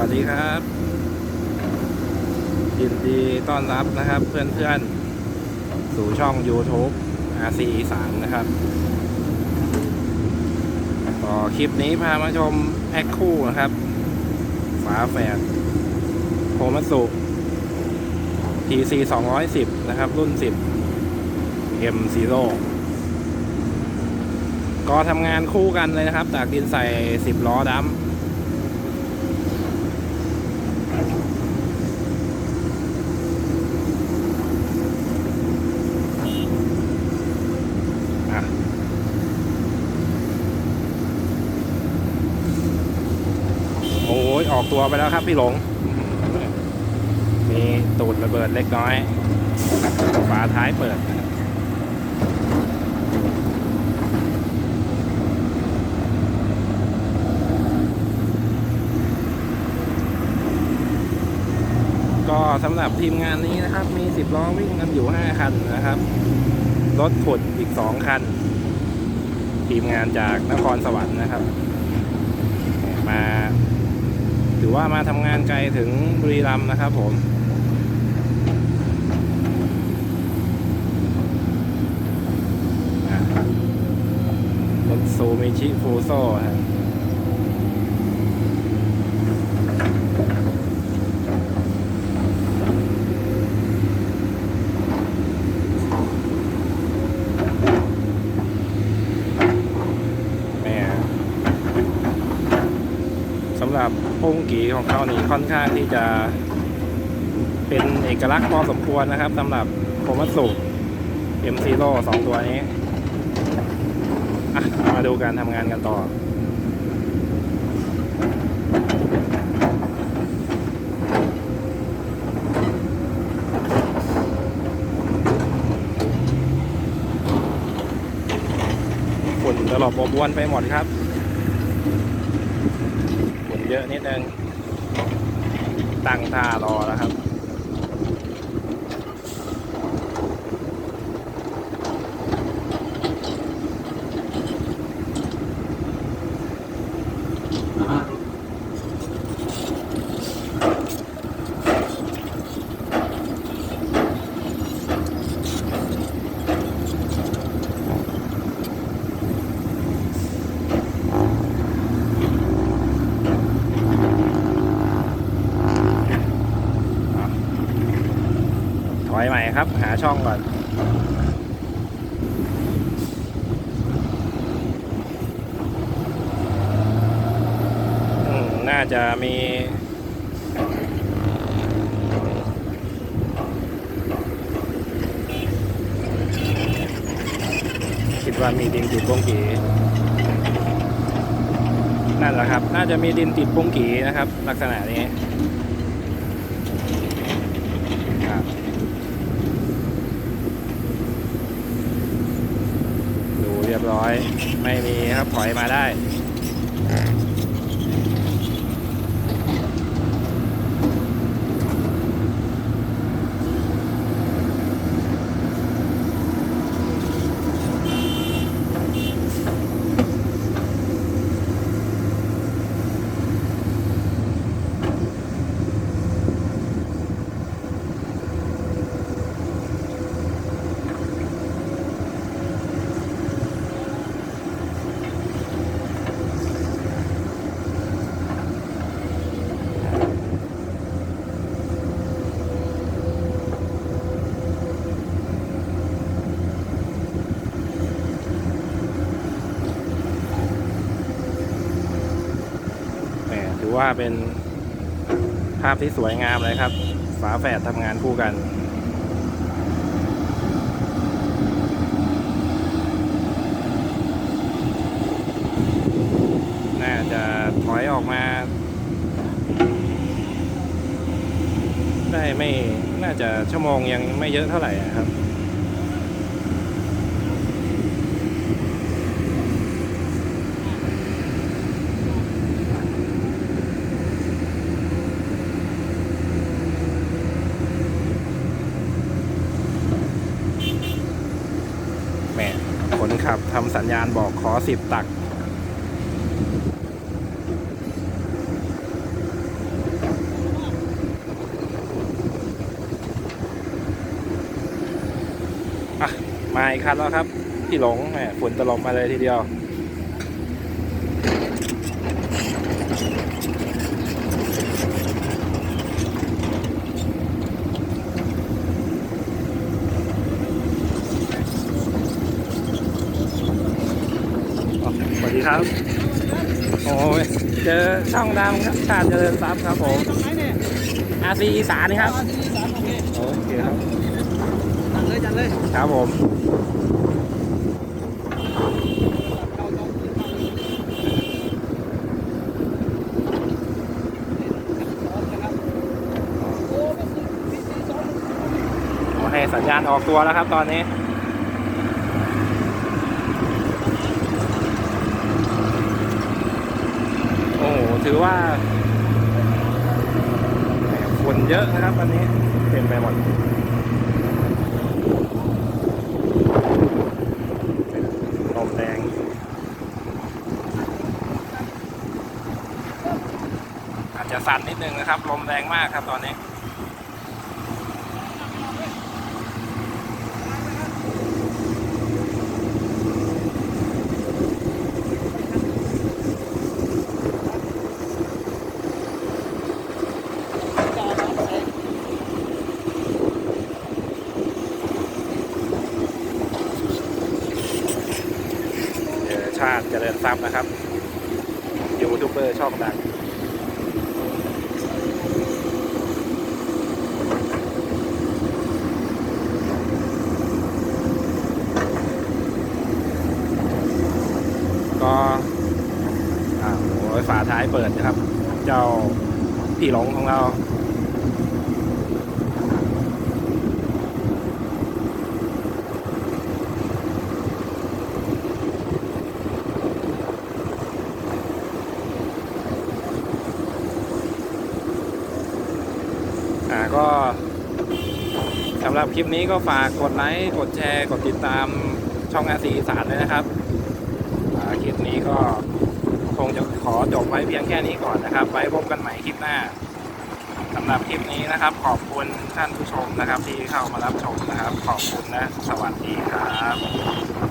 วัสดีครับ ยินดีต้อนรับนะครับ เพื่อนๆ สู่ช่อง YouTube RC 3นะครับต่อคลิปนี้พามาชมแพ็คคู่นะครับ ฝาแฝดโคมัสุ TC 210 นะครับ รุ่น 10 M Zero ก็ทำงานคู่กันเลยนะครับตากดินใส่ 10 ล้อดัม อะโอออกตัวไปแล้วครับพี่หลง มีตูดระเบิดเล็กน้อย ฝาท้ายเปิดก็สำหรับทีมงานนี้นะครับ มี 10 ล้อวิ่งกันอยู่ 5 คันนะครับ รถขุดอีก 2 คัน ทีมงานจากนครสวรรค์นะครับ มา ถือว่ามาทำงานไกลถึงบุรีรัมย์นะครับผมรถซูมิชิฟูโซ่ม่สำ หรับพุ่งกีของเขานี่ค่อนข้างที่จะ เป็นเอกลักษณ์พอสมควรนะครับสำหรับโคมัตสุเอ็มซีโร่สองตัวนี้มาดูการทำงานกันต่อฝุ่นตลบอบอวนไปหมดครับ เยอะนิดนึงตั้งท่ารอแล้วครับ ใหม่ครับ หาช่องก่อนน่าจะมีคิดว่ามีดินติดโป้งกีนั่นแหละครับ น่าจะมีดินติดโป้งกีนะครับ ลักษณะนี้ครับ ดูเรียบร้อย ไม่มีครับถอยมาได้ ว่าเป็นภาพที่สวยงามเลยครับ ฝาแฝดทำงานคู่กัน น่าจะถอยออกมา ได้ไม่น่าจะชั่วโมงยังไม่เยอะเท่าไหร่ครับ สัญญาณบอกขอสิบตัก อะ มาอีกคันแล้วครับ พี่หลงแหมฝนตลบมาเลยทีเดียว ครับ โอ้ยเจอช่องดังครับชาติเจริญทรัพย์ครับผมอาซีอีสานนี่ครับโอเคครับจัดเลยจัดเลยครับผมเข้างเลยครับโอ้ไม่สิสี่สี่สองขอให้สัญญาณออกตัวแล้วครับตอนนี้ โอ้โห ถือว่า ฝนเยอะนะครับวันนี้เต็มไปหมดลมแรงอาจจะสั่นนิดนึงนะครับ ลมแรงมากครับตอนนี้ จ่าน้ำใส่ เจอชาติเจริญ ทรัพย์นะครับยูทูบเบอร์ช่องดังก็อ่าโอ้ฝาท้ายเปิดนะครับ เจ้าพี่หลงของเรา ก็สำหรับคลิปนี้ก็ฝากกดไลค์กดแชร์ กดติดตามช่องอาสีสานด้วยนะครับคลิปนี้ก็คงจะขอจบไว้เพียงแค่นี้ก่อนนะครับ ไว้พบกันใหม่คลิปหน้าสำหรับคลิปนี้นะครับ ขอบคุณท่านผู้ชมนะครับ ที่เข้ามารับชมนะครับ ขอบคุณนะ สวัสดีครับ